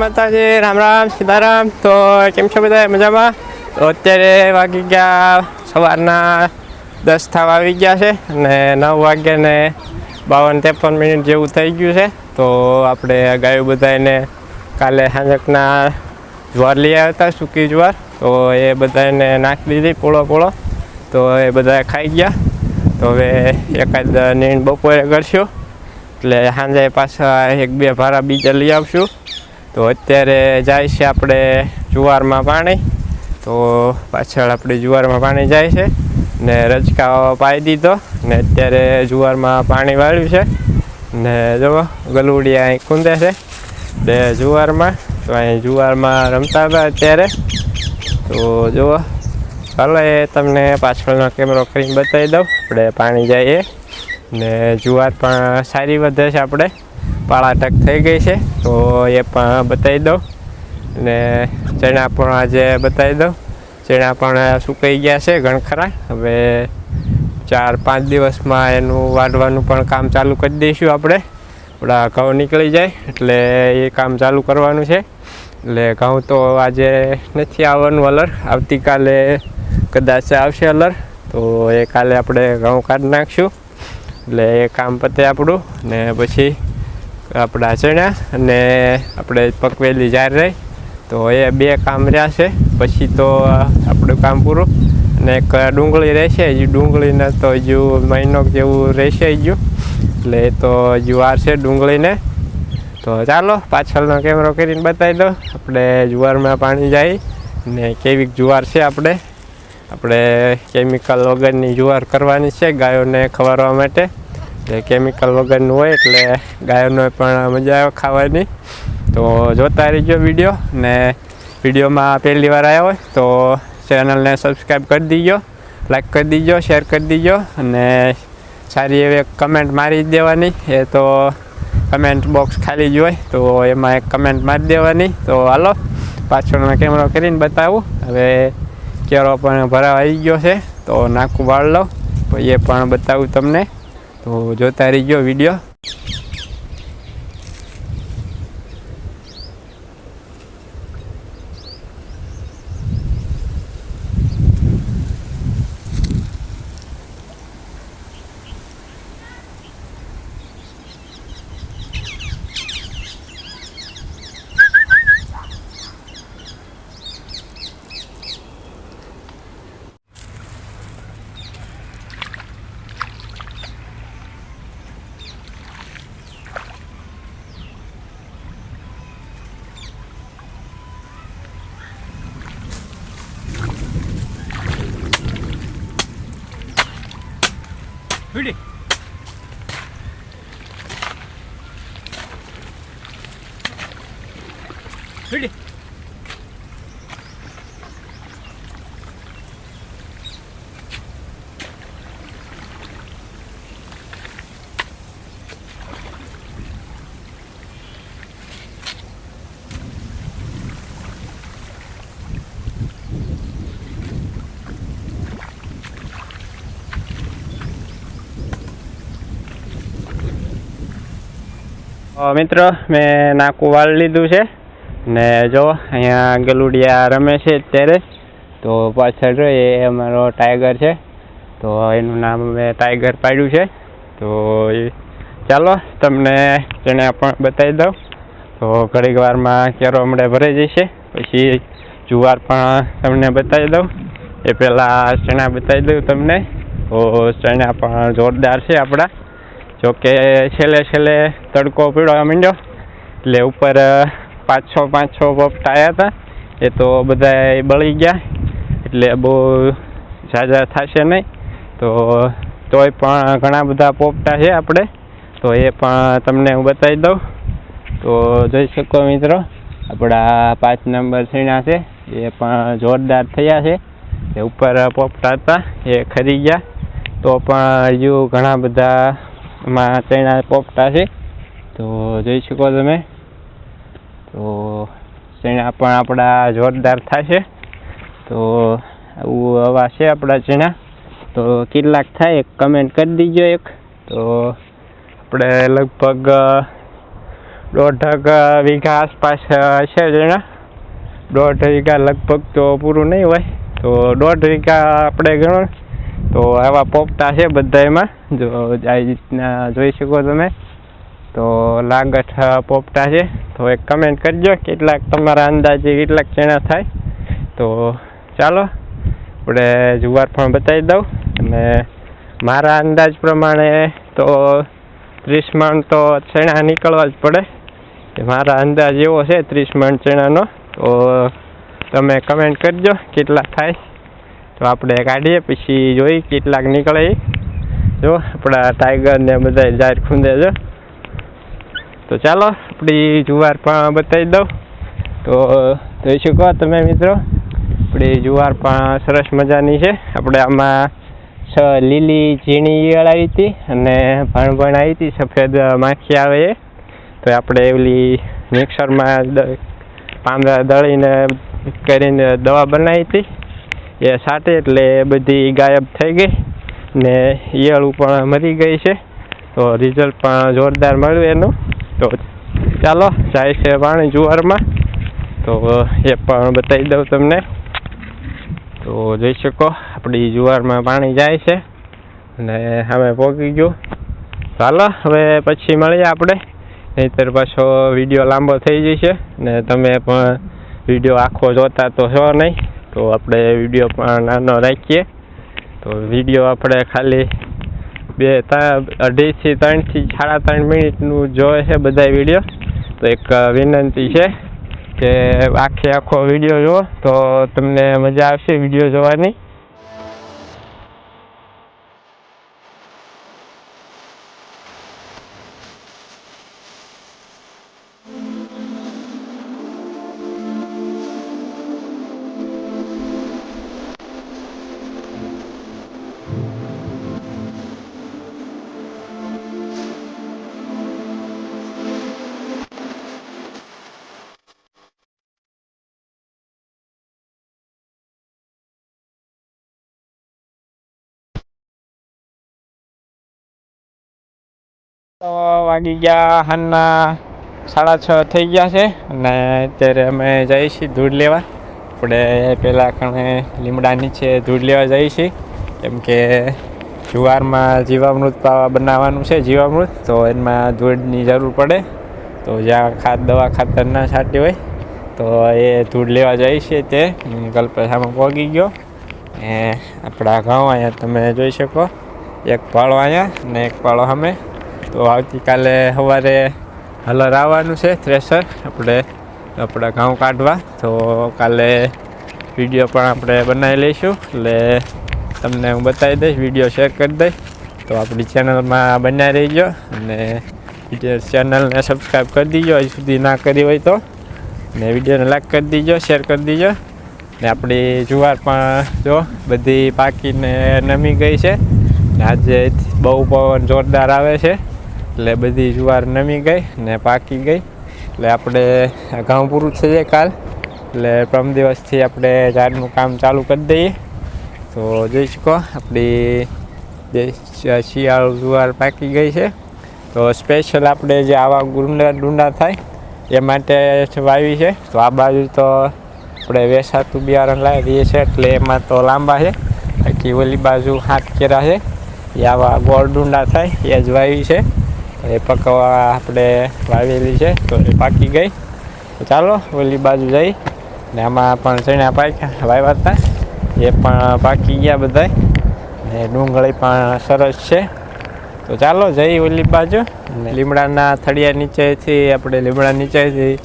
માતાજી, રામ રામ, સીતારામ. તો કેમ છો બધા? મજામાં? તો અત્યારે વાગી ગયા સવારના દસ થવા આવી ગયા છે અને નવ વાગ્યા ને બાવન ત્રેપન મિનિટ જેવું થઈ ગયું છે. તો આપણે ગાયો બધાને કાલે સાંજકના જ્વાર લઈ આવ્યા હતા, સૂકી જ્વાર. તો એ બધાને નાખી દીધી પોળો પોળો. તો એ બધા ખાઈ ગયા. તો હવે એકાદ નીણ બપોરે કરશું. એટલે સાંજે પાછા એક બે ભારા બીજા લઈ આવશું. તો અત્યારે જાય છે આપણે જુવારમાં પાણી. તો પાછળ આપણે જુવારમાં પાણી જાય છે. ને રજકાઓ પાઈ દીધો. ને અત્યારે જુવારમાં પાણી વાળ્યું છે. ને જુઓ ગલુડિયા અહીં કૂંદે છે. બે જુવારમાં. તો અહીં જુવારમાં રમતા હતા અત્યારે. તો જુઓ ચાલો તમને પાછળનો કેમેરો કરીને બતાવી દઉં. આપણે પાણી જઈએ. ને જુવાર પણ સારી વધે છે આપણે. પાળાટક થઈ ગઈ છે. તો એ પણ બતાવી દઉં. ને ચણા પણ આજે બતાવી દઉં. ચણા પણ સુકાઈ ગયા છે ઘણખરા હવે ચાર પાંચ દિવસમાં એનું વાઢવાનું પણ કામ ચાલુ કરી દઈશું આપણે. આપણા ઘઉં નીકળી જાય એટલે એ કામ ચાલુ કરવાનું છે. એટલે ઘઉં તો આજે નથી આવવાનું અલર. આવતીકાલે કદાચ આવશે અલર. તો એ કાલે આપણે ઘઉં કાઢી નાખશું. એટલે એ કામ પતે આપણું. ને પછી આપણા ચણા અને આપણે પકવેલી જાર રહી તો એ બે કામ રહ્યા છે. પછી તો આપણું કામ પૂરું. અને એક ડુંગળી રહેશે, હજુ ડુંગળીને તો હજુ મહિનો જેવું રહેશે હજુ. એટલે એ તો હજુ વાર છે ડુંગળીને. તો ચાલો, પાછળનો કેમેરો કરીને બતાવી દો આપણે જુવારમાં પાણી જાય. ને કેવીક જુવાર છે આપણે. આપણે કેમિકલ વગરની જુવાર કરવાની છે ગાયોને ખવારવા માટે. એટલે કેમિકલ વગરનું હોય એટલે ગાયોનો પણ મજા આવે ખાવાની. તો જોતા રહીજો વીડિયો ને વિડીયોમાં પહેલી વાર આવ્યા હોય તો ચેનલને સબસ્ક્રાઈબ કરી દીજો લાઈક કરી દીજો શેર કરી દીજો અને સારી એવી કમેન્ટ મારી જ દેવાની. એ તો કમેન્ટ બોક્સ ખાલી જ હોય તો એમાં એક કમેન્ટ મારી દેવાની. તો હાલો, પાછળનો કેમેરો કરીને બતાવું. હવે કેરો પણ ભરાવા આવી ગયો છે, તો નાખું વાળ લઉં એ પણ બતાવું તમને. તો જોતા રહીજો વીડિયો. விடு. મિત્રો, મેં નાકું વાળ લીધું છે. ને જો, અહીંયા ગલુડિયા રમે છે અત્યારે. તો પાછળ જો એ અમારો ટાઈગર છે. તો એનું નામ મેં ટાઈગર પાડ્યું છે. તો ચાલો, તમને તેને પણ બતાવી દઉં. તો ઘડીક વારમાં કેરો હમણે ભરાઈ જશે. પછી જુવાર પણ તમને બતાવી દઉં. એ પહેલાં ચણા બતાવી દઉં તમને. તો ચણા પણ જોરદાર છે આપણા. જોકે છેલ્લે છેલ્લે તડકો પીડવા માંડ્યો. એટલે ઉપર પાંચ છ પાંચ છ પોપટા આવ્યા હતા. એ તો બધા બળી ગયા. એટલે બહુ ઝાઝા થશે નહીં. તો તોય પણ ઘણા બધા પોપટા છે આપણે. તો એ પણ તમને હું બતાવી દઉં. તો જોઈ શકો મિત્રો, આપણા પાંચ નંબર છીણા છે. એ પણ જોરદાર થયા છે. એ ઉપર પોપટા હતા. એ ખરી ગયા. તો પણ હજુ ઘણા બધા માં ચણા પોપટા છે. તો જોઈ શકો તમે. તો ચણા પણ આપણા જોરદાર થશે. તો આવું હવા છે આપણા ચણા તો કેટલાક થાય એક કમેન્ટ કરી દીજો એક. તો આપણે લગભગ દોઢ વીઘા આસપાસ છે જણા દોઢ વીઘા લગભગ તો પૂરું નહીં હોય. તો દોઢ વીઘા આપણે ગણો. તો આવા પોપટા છે બધા એમાં જો આ રીતના જોઈ શકો તમે. તો લાગઠ પોપટા છે. તો એક કમેન્ટ કરજો, કેટલાક તમારા અંદાજે કેટલાક ચણા થાય. તો ચાલો, આપણે જુવાર પણ બતાવી દઉં. અને મારા અંદાજ પ્રમાણે તો ત્રીસ મણ તો ચણા નીકળવા જ પડે. મારા અંદાજ એવો છે ત્રીસ મણ ચણાનો. તો તમે કમેન્ટ કરજો, કેટલા થાય. તો આપણે કાઢીએ પછી જોઈ કેટલાક નીકળે જો, આપણા ટાઈગર ને બધા જાહેર ખૂંદે છે તો ચાલો, આપણી જુવાર પણ બતાવી દઉં. તો, જોઈ શકો તમે મિત્રો, આપણી જુવાર પણ સરસ મજાની છે. આપણે આમાં છ લીલી ઝીણી ઈયળ આવી હતી અને ભણ ભણ આવી હતી, સફેદ માખી આવે એ. તો આપણે એવલી મિક્સરમાં પાંદડા દળીને કરીને દવા બનાવી હતી. એ સાટે એટલે એ બધી ગાયબ થઈ ગઈ ને ઈયળું પણ મરી ગઈ છે. તો રિઝલ્ટ પણ જોરદાર મળ્યું એનું. તો ચાલો, જાય છે પાણી જુવારમાં. તો એ પણ બતાવી દઉં તમને. તો જોઈ શકો, આપણી જુવારમાં પાણી જાય છે. અને હવે પહોંચી ગયું. ચાલો, હવે પછી મળીએ આપણે. નહીંતર પાછો વીડિયો લાંબો થઈ જશે ને તમે પણ વીડિયો આખો જોતા તો છો નહીં. તો આપણે વીડિયો પણ નાનો રાખીએ. તો વીડિયો આપણે ખાલી બે ત્રણ અઢીથી ત્રણથી સાડા ત્રણ મિનિટનું જોવે છે બધા વીડિયો. તો એક વિનંતી છે કે આખે આખો વીડિયો જુઓ તો તમને મજા આવશે વીડિયો જોવાની. તો વાગી ગયા હાલના સાડા છ થઈ ગયા છે. અને અત્યારે અમે જઈએ છીએ ધૂળ લેવા. આપણે પહેલાં કણે લીમડા નીચે ધૂળ લેવા જઈએ છીએ. કેમ કે જુવારમાં જીવામૃત પાવા બનાવવાનું છે જીવામૃત, તો એમાં ધૂળની જરૂર પડે. તો જ્યાં ખાદ દવા ખાતર ના છાંટી હોય, તો એ ધૂળ લેવા જઈએ છીએ તે. કલ્પેશામાં પહોંચી ગયો. એ આપણા ઘઉં અહીંયા તમે જોઈ શકો. એક પાળો અહીંયા ને એક પાળો સામે. તો આવતીકાલે સવારે હલર આવવાનું છે થ્રેસર આપણે આપણા ઘઉં કાઢવા. તો કાલે વીડિયો પણ આપણે બનાવી લઈશું. એટલે તમને હું બતાવી દઈશ વીડિયો શેર કરી દઈશ. તો આપણી ચેનલમાં બનાવી રહીજો અને વીડિયો ચેનલને સબસ્ક્રાઈબ કરી દીજો. હજી સુધી ના કરી હોય તો. ને વિડીયોને લાઈક કરી દીજો શેર કરી દીજો. ને આપણી જુવાર પણ જો બધી પાકીને નમી ગઈ છે. ને આજે બહુ પવન જોરદાર આવે છે. એટલે બધી જુવાર નમી ગઈ ને પાકી ગઈ. એટલે આપણે ઘઉં પૂરું થઈ જાય કાલ. એટલે પ્રમ દિવસથી આપણે ઝાડનું કામ ચાલુ કરી દઈએ. તો જોઈ શકો, આપણી શિયાળુ જુવાર પાકી ગઈ છે. તો સ્પેશિયલ આપણે જે આવા ગુંડા ડુંડા થાય, એ માટે વાવી છે. તો આ બાજુ તો આપણે વેસાતું બિયારણ લાવી દઈએ છીએ, એટલે એમાં તો લાંબા છે. બાકી ઓલી બાજુ હાથ કેરા છે. એ આવા ગોળ ડુંડા થાય, એ જ વાવી છે. એ પકવા આપણે વાવેલી છે, તો એ પાકી ગઈ. તો ચાલો, ઓલી બાજુ જઈ. ને આમાં પણ ચણા પાક્યા વાવ્યા હતા એ પણ પાકી ગયા બધાય. ને ડુંગળી પણ સરસ છે. તો ચાલો, જઈ ઓલી બાજુ. ને લીમડાના થળિયા નીચેથી, આપણે લીમડા નીચેથી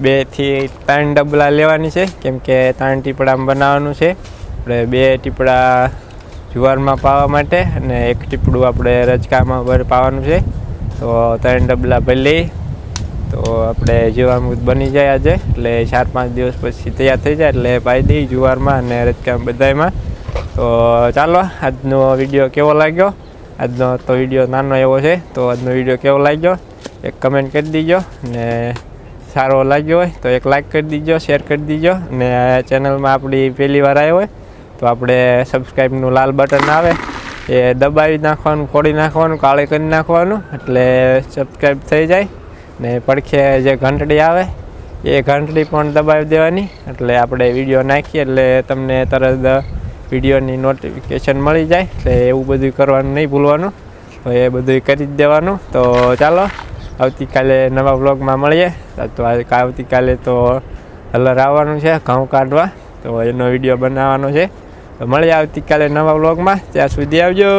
બેથી ત્રણ ડબલા લેવાની છે. કેમ કે ત્રણ ટીપડામાં બનાવવાનું છે. આપણે બે ટીપડા જુવારમાં પાવા માટે અને એક ટીપડું આપણે રજકામાં પાવાનું છે. તો ત્રણ ડબલા ભરી તો આપણે જીવામૃત બની જાય આજે. એટલે ચાર પાંચ દિવસ પછી તૈયાર થઈ જાય એટલે પાઈ દઈ જુવારમાં અને રજકામ બધામાં તો ચાલો, આજનો વીડિયો કેવો લાગ્યો? આજનો તો વીડિયો નાનો એવો છે, તો આજનો વીડિયો કેવો લાગ્યો? એક કમેન્ટ કરી દીજો ને સારો લાગ્યો હોય તો એક લાઈક કરી દીજો શેર કરી દીજો. ને ચેનલમાં આપણી પહેલી વાર આવ્યો હોય તો આપણે સબસ્ક્રાઈબનું લાલ બટન આવે. એ દબાવી નાખવાનું ફોડી નાખવાનું, કાળે કરી નાખવાનું, એટલે સબસ્ક્રાઈબ થઈ જાય. ને પડખે જે ઘંટડી આવે, એ ઘંટડી પણ દબાવી દેવાની. એટલે આપણે વીડિયો નાખીએ, એટલે તમને તરત વિડીયોની નોટિફિકેશન મળી જાય. એટલે એવું બધું કરવાનું નહીં ભૂલવાનું. તો એ બધું કરી જ દેવાનું. તો ચાલો, આવતીકાલે નવા વ્લોગમાં મળીએ. તો આવતીકાલે તો હલર આવવાનું છે, ઘઉં કાઢવા. તો એનો વીડિયો બનાવવાનો છે. તો મળીએ આવતીકાલે નવા વ્લોગમાં. ત્યાં સુધી આવજો.